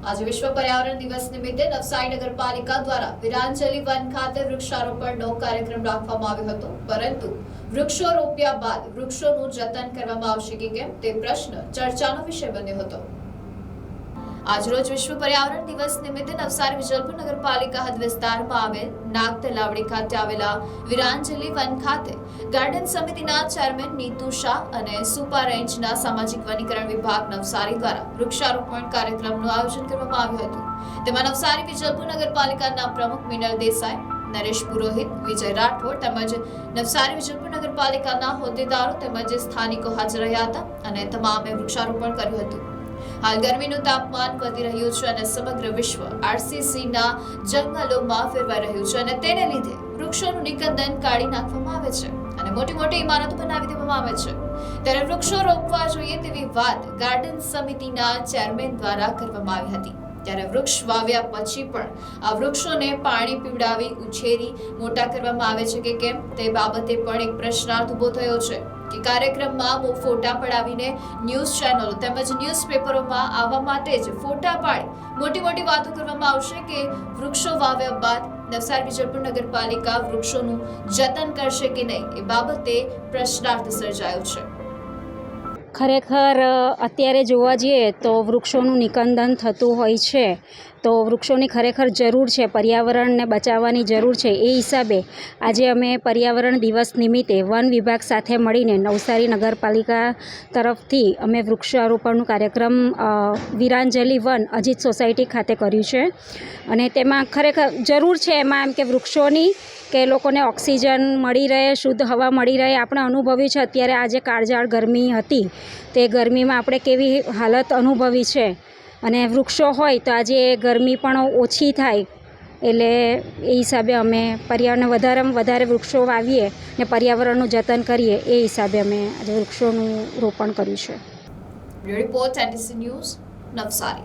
આજે વિશ્વ પર્યાવરણ દિવસ નિમિત્તે નવસારી નગરપાલિકા દ્વારા વિરાંજલી વન ખાતે વૃક્ષારોપણનો કાર્યક્રમ રાખવામાં આવ્યો હતો. પરંતુ વૃક્ષો રોપ્યા બાદ વૃક્ષોનું જતન કરવામાં આવશે કે કેમ તે પ્રશ્ન ચર્ચાનો વિષય બન્યો હતો. આજરોજ વિશ્વ પર્યાવરણ દિવસ નિમિત્તે નવસારી વિજલપુર નગરપાલિકા હદ વિસ્તારમાં આવેલ નાગ તલાવડી ખાતે આવેલા વિરાંજલી વન ખાતે ગાર્ડન સમિતિના ચેરમેન નીતુ શાહ અને સુપા રેન્જના સામાજિક વનીકરણ વિભાગ નવસારી દ્વારા વૃક્ષારોપણ કાર્યક્રમનું આયોજન કરવામાં આવ્યું હતું. તેમાં નવસારી વિજલપુર નગરપાલિકાના પ્રમુખ મિનલ દેસાઈ, નરેશ પુરોહિત, વિજય રાઠોડ તેમજ નવસારી વિજલપુર નગરપાલિકાના હોદ્દેદારો તેમજ સ્થાનિકો હાજર રહ્યા હતા અને તમામે વૃક્ષારોપણ કર્યું હતું. હાલ ગરમીનું તાપમાન વધી રહ્યું છે અને સમગ્ર વિશ્વ આરસીસીના જંગલોમાં ફેરવાઈ રહ્યું છે અને તેને લીધે વૃક્ષોનું નિકંદન કાઢી નાખવામાં આવે છે અને મોટી મોટી ઇમારતો બનાવી દેવામાં આવે છે. ત્યારે વૃક્ષો રોપવા જોઈએ તેવી વાત ગાર્ડન સમિતિના ચેરમેન દ્વારા કરવામાં આવી હતી. ત્યારે વૃક્ષ વાવ્યા પછી પણ આ વૃક્ષોને પાણી પીવડાવી, ઉછેરી, મોટા કરવામાં આવે છે કે કેમ તે બાબતે પણ એક પ્રશ્નાર્થ ઊભો થયો છે. કે કાર્યક્રમમાં ફોટા પડાવીને ન્યૂઝ ચેનલો તેમજ ન્યૂઝપેપરોમાં આવવા માટે જ ફોટા પાડી મોટી મોટી વાતો કરવામાં આવશે કે વૃક્ષો વાવ્યા બાદ નવસારી વિજયપુર નગરપાલિકા વૃક્ષોનું જતન કરશે કે નહીં એ બાબતે પ્રશ્નાર્થ સર્જાયો છે. ખરેખર અત્યારે જોવા જઈએ તો વૃક્ષોનું નિકંદન થતું હોય છે. તો વૃક્ષોની ખરેખર જરૂર છે, પર્યાવરણને બચાવવાની જરૂર છે. એ હિસાબે આજે અમે પર્યાવરણ દિવસ નિમિત્તે વન વિભાગ સાથે મળીને નવસારી નગરપાલિકા તરફથી અમે વૃક્ષારોપણનું કાર્યક્રમ વીરાંજલિ વન અજીત સોસાયટી ખાતે કર્યું છે. અને તેમાં ખરેખર જરૂર છે એમાં એમ કે વૃક્ષોની, કે લોકોને ઓક્સિજન મળી રહે, શુદ્ધ હવા મળી રહે. આપણે અનુભવ્યું છે, અત્યારે આજે કાળઝાળ ગરમી હતી. તે ગરમીમાં આપણે કેવી હાલત અનુભવી છે. અને વૃક્ષો હોય તો આજે ગરમી પણ ઓછી થાય. એટલે એ હિસાબે અમે પર્યાવરણ વધારેમાં વધારે વૃક્ષો વાવીએ ને પર્યાવરણનું જતન કરીએ એ હિસાબે અમે આજે વૃક્ષોનું રોપણ કર્યું છે. Report news, Navsari.